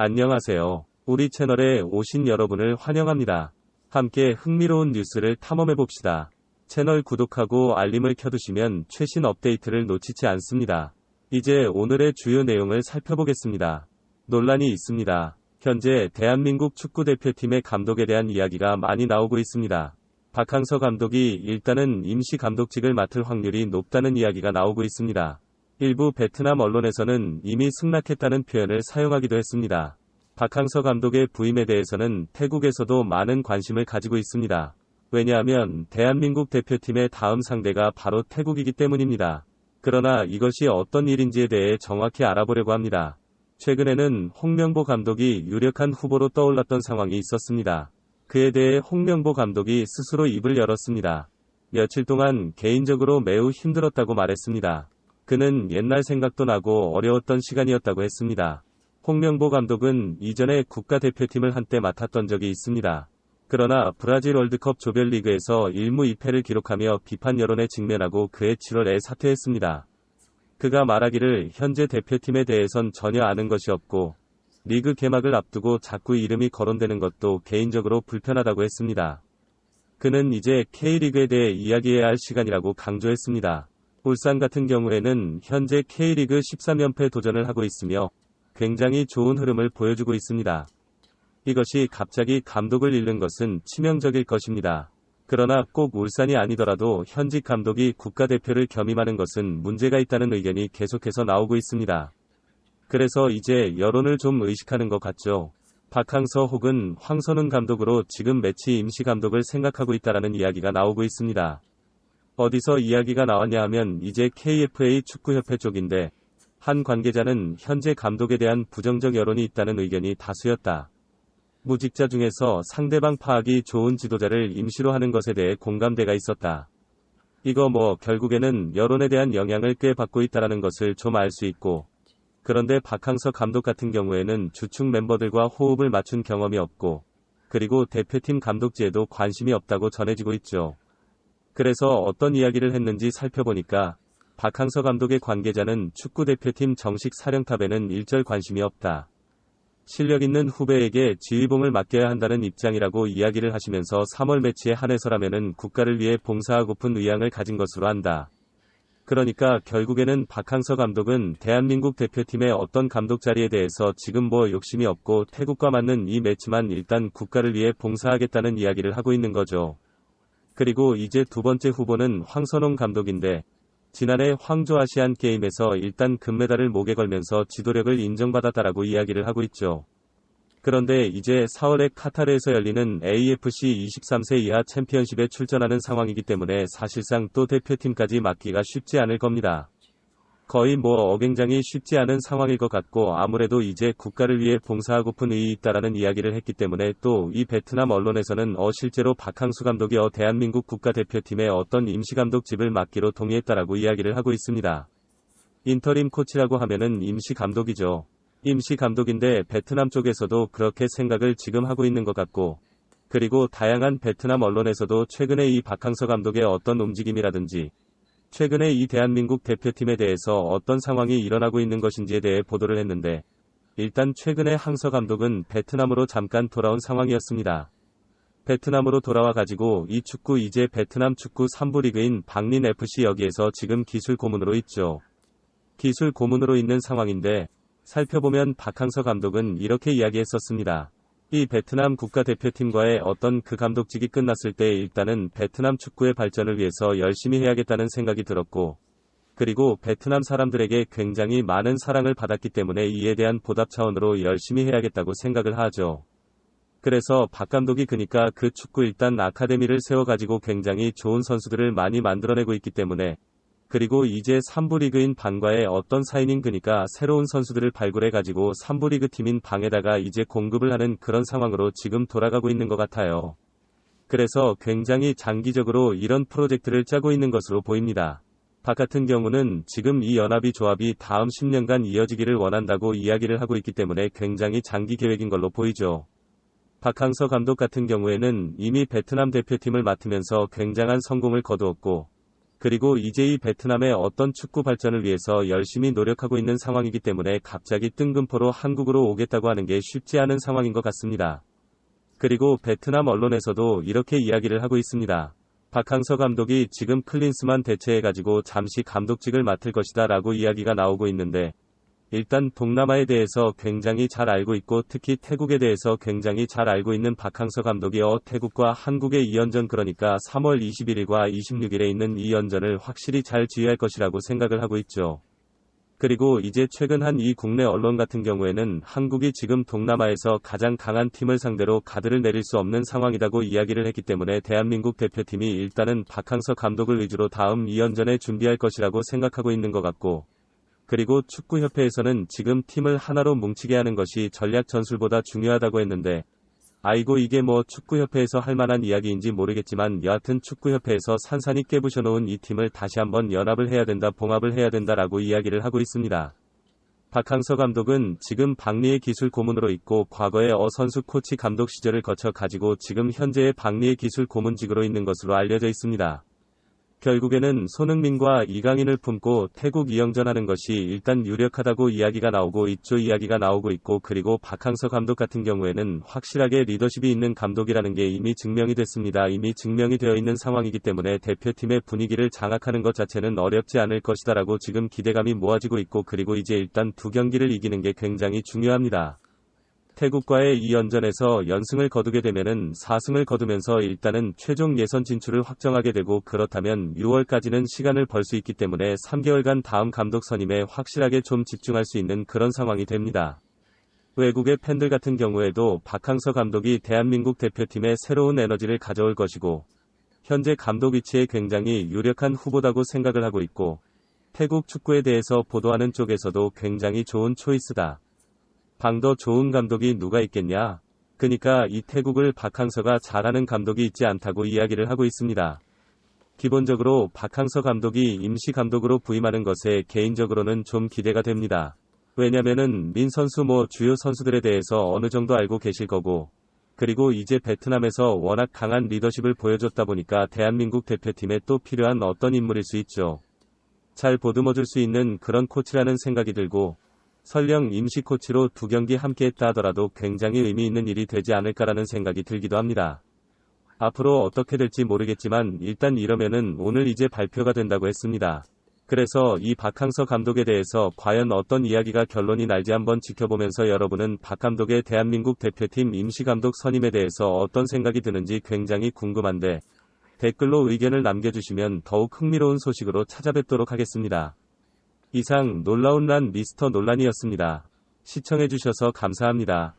안녕하세요. 우리 채널에 오신 여러분을 환영합니다. 함께 흥미로운 뉴스를 탐험해 봅시다. 채널 구독하고 알림을 켜두시면 최신 업데이트를 놓치지 않습니다. 이제 오늘의 주요 내용을 살펴보겠습니다. 논란이 있습니다. 현재 대한민국 축구대표팀의 감독에 대한 이야기가 많이 나오고 있습니다. 박항서 감독이 일단은 임시 감독직을 맡을 확률이 높다는 이야기가 나오고 있습니다. 일부 베트남 언론에서는 이미 승낙했다는 표현을 사용하기도 했습니다. 박항서 감독의 부임에 대해서는 태국에서도 많은 관심을 가지고 있습니다. 왜냐하면 대한민국 대표팀의 다음 상대가 바로 태국이기 때문입니다. 그러나 이것이 어떤 일인지에 대해 정확히 알아보려고 합니다. 최근에는 홍명보 감독이 유력한 후보로 떠올랐던 상황이 있었습니다. 그에 대해 홍명보 감독이 스스로 입을 열었습니다. 며칠 동안 개인적으로 매우 힘들었다고 말했습니다. 그는 옛날 생각도 나고 어려웠던 시간이었다고 했습니다. 홍명보 감독은 이전에 국가대표팀을 한때 맡았던 적이 있습니다. 그러나 브라질 월드컵 조별리그에서 1무 2패를 기록하며 비판 여론에 직면하고 그해 7월에 사퇴했습니다. 그가 말하기를 현재 대표팀에 대해선 전혀 아는 것이 없고 리그 개막을 앞두고 자꾸 이름이 거론되는 것도 개인적으로 불편하다고 했습니다. 그는 이제 K리그에 대해 이야기해야 할 시간이라고 강조했습니다. 울산 같은 경우에는 현재 K리그 13연패 도전을 하고 있으며 굉장히 좋은 흐름을 보여주고 있습니다. 이것이 갑자기 감독을 잃는 것은 치명적일 것입니다. 그러나 꼭 울산이 아니더라도 현직 감독이 국가대표를 겸임하는 것은 문제가 있다는 의견이 계속해서 나오고 있습니다. 그래서 이제 여론을 좀 의식하는 것 같죠. 박항서 혹은 황선웅 감독으로 지금 매치 임시 감독을 생각하고 있다라는 이야기가 나오고 있습니다. 어디서 이야기가 나왔냐 하면 이제 KFA 축구협회 쪽인데 한 관계자는 현재 감독에 대한 부정적 여론이 있다는 의견이 다수였다. 무직자 중에서 상대방 파악이 좋은 지도자를 임시로 하는 것에 대해 공감대가 있었다. 이거 뭐 결국에는 여론에 대한 영향을 꽤 받고 있다는 것을 좀 알 수 있고 그런데 박항서 감독 같은 경우에는 주축 멤버들과 호흡을 맞춘 경험이 없고 그리고 대표팀 감독지에도 관심이 없다고 전해지고 있죠. 그래서 어떤 이야기를 했는지 살펴보니까 박항서 감독의 관계자는 축구대표팀 정식 사령탑에는 일절 관심이 없다. 실력 있는 후배에게 지휘봉을 맡겨야 한다는 입장이라고 이야기를 하시면서 3월 매치에 한해서라면은 국가를 위해 봉사하고픈 의향을 가진 것으로 한다. 그러니까 결국에는 박항서 감독은 대한민국 대표팀의 어떤 감독 자리에 대해서 지금 뭐 욕심이 없고 태국과 맞는 이 매치만 일단 국가를 위해 봉사하겠다는 이야기를 하고 있는 거죠. 그리고 이제 두 번째 후보는 황선홍 감독인데 지난해 황조 아시안 게임에서 일단 금메달을 목에 걸면서 지도력을 인정받았다라고 이야기를 하고 있죠. 그런데 이제 4월에 카타르에서 열리는 AFC 23세 이하 챔피언십에 출전하는 상황이기 때문에 사실상 또 대표팀까지 맡기가 쉽지 않을 겁니다. 거의 뭐 어갱장이 쉽지 않은 상황일 것 같고 아무래도 이제 국가를 위해 봉사하고픈 의이 있다라는 이야기를 했기 때문에 또 이 베트남 언론에서는 어 실제로 박항수 감독이 어 대한민국 국가대표팀의 어떤 임시감독직을 맡기로 동의했다라고 이야기를 하고 있습니다. 인터림 코치라고 하면은 임시 감독이죠. 임시 감독인데 베트남 쪽에서도 그렇게 생각을 지금 하고 있는 것 같고 그리고 다양한 베트남 언론에서도 최근에 이 박항서 감독의 어떤 움직임이라든지 최근에 이 대한민국 대표팀에 대해서 어떤 상황이 일어나고 있는 것인지에 대해 보도를 했는데 일단 최근에 항서 감독은 베트남으로 잠깐 돌아온 상황이었습니다. 베트남으로 돌아와 가지고 이 축구 이제 베트남 축구 3부 리그인 박린 FC 여기에서 지금 기술 고문으로 있죠. 기술 고문으로 있는 상황인데 살펴보면 박항서 감독은 이렇게 이야기했었습니다. 이 베트남 국가대표팀과의 어떤 그 감독직이 끝났을 때 일단은 베트남 축구의 발전을 위해서 열심히 해야겠다는 생각이 들었고, 그리고 베트남 사람들에게 굉장히 많은 사랑을 받았기 때문에 이에 대한 보답 차원으로 열심히 해야겠다고 생각을 하죠. 그래서 박 감독이 그니까 그 축구 일단 아카데미를 세워가지고 굉장히 좋은 선수들을 많이 만들어내고 있기 때문에 그리고 이제 3부 리그인 방과의 어떤 사인인 그니까 새로운 선수들을 발굴해가지고 3부 리그 팀인 방에다가 이제 공급을 하는 그런 상황으로 지금 돌아가고 있는 것 같아요. 그래서 굉장히 장기적으로 이런 프로젝트를 짜고 있는 것으로 보입니다. 박 같은 경우는 지금 이 연합이 조합이 다음 10년간 이어지기를 원한다고 이야기를 하고 있기 때문에 굉장히 장기 계획인 걸로 보이죠. 박항서 감독 같은 경우에는 이미 베트남 대표팀을 맡으면서 굉장한 성공을 거두었고 그리고 이제 이 베트남의 어떤 축구 발전을 위해서 열심히 노력하고 있는 상황이기 때문에 갑자기 뜬금포로 한국으로 오겠다고 하는 게 쉽지 않은 상황인 것 같습니다. 그리고 베트남 언론에서도 이렇게 이야기를 하고 있습니다. 박항서 감독이 지금 클린스만 대체해가지고 잠시 감독직을 맡을 것이다 라고 이야기가 나오고 있는데 일단 동남아에 대해서 굉장히 잘 알고 있고 특히 태국에 대해서 굉장히 잘 알고 있는 박항서 감독이 어 태국과 한국의 2연전 그러니까 3월 21일과 26일에 있는 2연전을 확실히 잘 지휘할 것이라고 생각을 하고 있죠. 그리고 이제 최근 한 이 국내 언론 같은 경우에는 한국이 지금 동남아에서 가장 강한 팀을 상대로 가드를 내릴 수 없는 상황이라고 이야기를 했기 때문에 대한민국 대표팀이 일단은 박항서 감독을 위주로 다음 2연전에 준비할 것이라고 생각하고 있는 것 같고 그리고 축구협회에서는 지금 팀을 하나로 뭉치게 하는 것이 전략 전술보다 중요하다고 했는데 아이고 이게 뭐 축구협회에서 할 만한 이야기인지 모르겠지만 여하튼 축구협회에서 산산이 깨부셔 놓은 이 팀을 다시 한번 연합을 해야 된다 봉합을 해야 된다라고 이야기를 하고 있습니다. 박항서 감독은 지금 박리의 기술 고문으로 있고 과거에 어 선수 코치 감독 시절을 거쳐 가지고 지금 현재의 박리의 기술 고문직으로 있는 것으로 알려져 있습니다. 결국에는 손흥민과 이강인을 품고 태국 2연전하는 것이 일단 유력하다고 이야기가 나오고 있죠 이야기가 나오고 있고 그리고 박항서 감독 같은 경우에는 확실하게 리더십이 있는 감독이라는 게 이미 증명이 됐습니다. 이미 증명이 되어 있는 상황이기 때문에 대표팀의 분위기를 장악하는 것 자체는 어렵지 않을 것이다라고 지금 기대감이 모아지고 있고 그리고 이제 일단 두 경기를 이기는 게 굉장히 중요합니다. 태국과의 이 연전에서 연승을 거두게 되면은 4승을 거두면서 일단은 최종 예선 진출을 확정하게 되고 그렇다면 6월까지는 시간을 벌 수 있기 때문에 3개월간 다음 감독 선임에 확실하게 좀 집중할 수 있는 그런 상황이 됩니다. 외국의 팬들 같은 경우에도 박항서 감독이 대한민국 대표팀에 새로운 에너지를 가져올 것이고 현재 감독 위치에 굉장히 유력한 후보다고 생각을 하고 있고 태국 축구에 대해서 보도하는 쪽에서도 굉장히 좋은 초이스다. 방더 좋은 감독이 누가 있겠냐? 그니까 이 태국을 박항서가 잘하는 감독이 있지 않다고 이야기를 하고 있습니다. 기본적으로 박항서 감독이 임시 감독으로 부임하는 것에 개인적으로는 좀 기대가 됩니다. 왜냐면은 민 선수 뭐 주요 선수들에 대해서 어느 정도 알고 계실 거고, 그리고 이제 베트남에서 워낙 강한 리더십을 보여줬다 보니까 대한민국 대표팀에 또 필요한 어떤 인물일 수 있죠. 잘 보듬어줄 수 있는 그런 코치라는 생각이 들고, 설령 임시 코치로 두 경기 함께 했다 하더라도 굉장히 의미 있는 일이 되지 않을까라는 생각이 들기도 합니다. 앞으로 어떻게 될지 모르겠지만 일단 이러면은 오늘 이제 발표가 된다고 했습니다. 그래서 이 박항서 감독에 대해서 과연 어떤 이야기가 결론이 날지 한번 지켜보면서 여러분은 박 감독의 대한민국 대표팀 임시 감독 선임에 대해서 어떤 생각이 드는지 굉장히 궁금한데 댓글로 의견을 남겨주시면 더욱 흥미로운 소식으로 찾아뵙도록 하겠습니다. 이상 놀라운 란 미스터 논란이었습니다. 시청해주셔서 감사합니다.